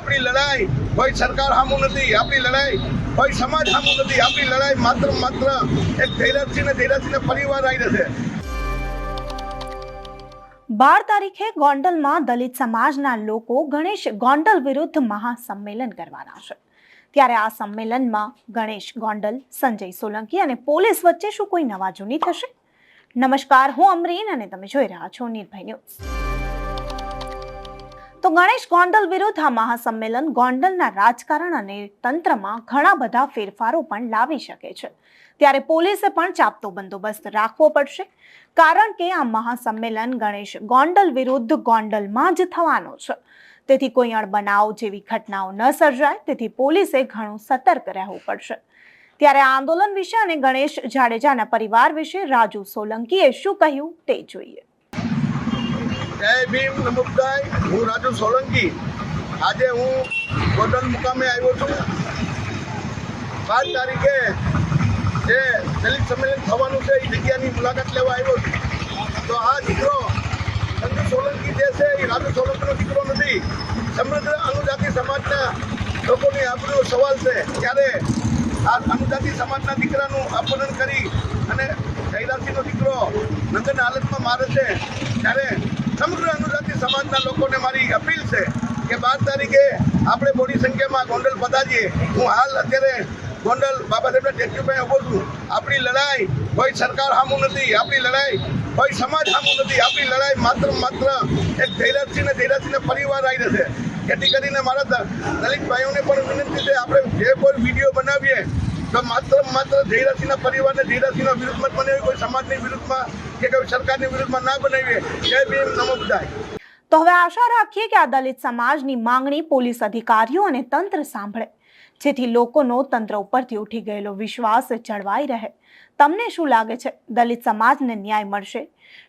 આપણી લડાઈ કોઈ સરકાર સામું નથી, આપણી લડાઈ કોઈ સમાજ સામું નથી, આપણી લડાઈ માત્ર માત્ર એક ધૈર્યસિંહ ને ધૈર્યસિંહ પરિવાર આવી છે બાર તારીખે ગોંડલમાં દલિત સમાજના લોકો ગણેશ ગોંડલ વિરુદ્ધ મહાસંમેલન કરવાના છે. ત્યારે આ સંમેલનમાં ગણેશ ગોંડલ, સંજય સોલંકી અને પોલીસ વચ્ચે શું કોઈ નવા જૂની થશે? નમસ્કાર, હું અમરીન અને તમે જોઈ રહ્યા છો નિર્ભય ન્યૂઝ. તો ગણેશ ગોંડલ વિરુદ્ધ આ મહાસંમેલન ગોંડલના રાજકારણ અને તંત્રમાં ઘણા બધા ફેરફારો પણ લાવી શકે છે. ત્યારે પોલીસે પણ ચાપતો બંદોબસ્ત રાખવો પડશે, કારણ કે આ મહાસંમેલન ગણેશ ગોંડલ વિરુદ્ધ ગોંડલમાં જ થવાનો છે. તેથી કોઈ અણબનાવ જેવી ઘટનાઓ ન સર્જાય, તેથી પોલીસે ઘણું સતર્ક રહેવું પડશે. ત્યારે આંદોલન વિશે અને ગણેશ જાડેજાના પરિવાર વિશે રાજુ સોલંકીએ શું કહ્યું તે જોઈએ. જય ભીમ નમુદાય હું રાજુ સોલંકી. આજે હું ગોંડલ મુકામે આવ્યો છું. બાર તારીખે જે દલિત સંમેલન થવાનું છે, એ જગ્યાની મુલાકાત લેવા આવ્યો છું. તો આ દીકરો સંજુ સોલંકી જે છે, એ રાજુ સોલંકીનો દીકરો નથી. સમૃદ્ધ અનુજાતિ સમાજના લોકોની આપણો સવાલ છે. ત્યારે આ અનુજાતિ સમાજના દીકરાનું અપહરણ કરી અને કૈલાસીનો દીકરો નગરના હાલતમાં મારે છે. ત્યારે સમગ્ર અનુજાતિ સમાજના લોકોને મારી અપીલ છે કે બાર તારીખે આપણે મોટી સંખ્યામાં ગોંડલ પધારીએ. હું હાલ અત્યારે ગોંડલ બાબા સાહેબના પાસે ઊભો છું. આપણી લડાઈ કોઈ સરકાર સામું નથી, આપણી લડાઈ કોઈ સમાજ સામું નથી, આપણી લડાઈ માત્ર માત્ર એક ધૈર્યસિંહ ને ધૈર્યસિંહ પરિવાર આવી જશે જેથી કરીને મારા દ- દલિત ભાઈઓને પણ વિનંતી છે, આપણે જે કોઈ વીડિયો તો માત્ર માત્ર ધૈર્યસિંહના પરિવારને ધૈર્યસિંહના વિરુદ્ધમાં બનાવી કોઈ સમાજની વિરુદ્ધમાં કે કોઈ સરકારની વિરુદ્ધમાં ના બનાવીએ. જય ભીમ, નમો બુદ્ધાય. તો હવે આશા રાખીએ કે આ દલિત સમાજની માંગણી પોલીસ અધિકારીઓ અને તંત્ર સાંભળે, જેથી લોકોનો તંત્ર ઉપરથી ઉઠી ગયેલો વિશ્વાસ જળવાઈ રહે. તમને શું લાગે છે? દલિત સમાજને ન્યાય મળશે?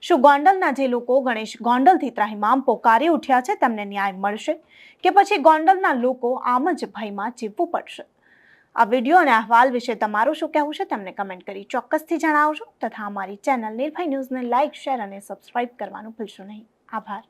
શું ગોંડલના જે લોકો ગણેશ ગોંડલથી ત્રાહિમામ પોકારી ઉઠ્યા છે, તેમને ન્યાય મળશે? કે પછી ગોંડલના લોકો આમ જ ભયમાં જીવવું પડશે? આ વીડિયો અને અહેવાલ વિશે તમારું શું કહેવું છે તમને કમેન્ટ કરી ચોક્કસથી જણાવજો તથા અમારી ચેનલ નિર્ભય ન્યૂઝને લાઇક શેર અને સબસ્ક્રાઇબ કરવાનું ભૂલશો નહીં. આભાર.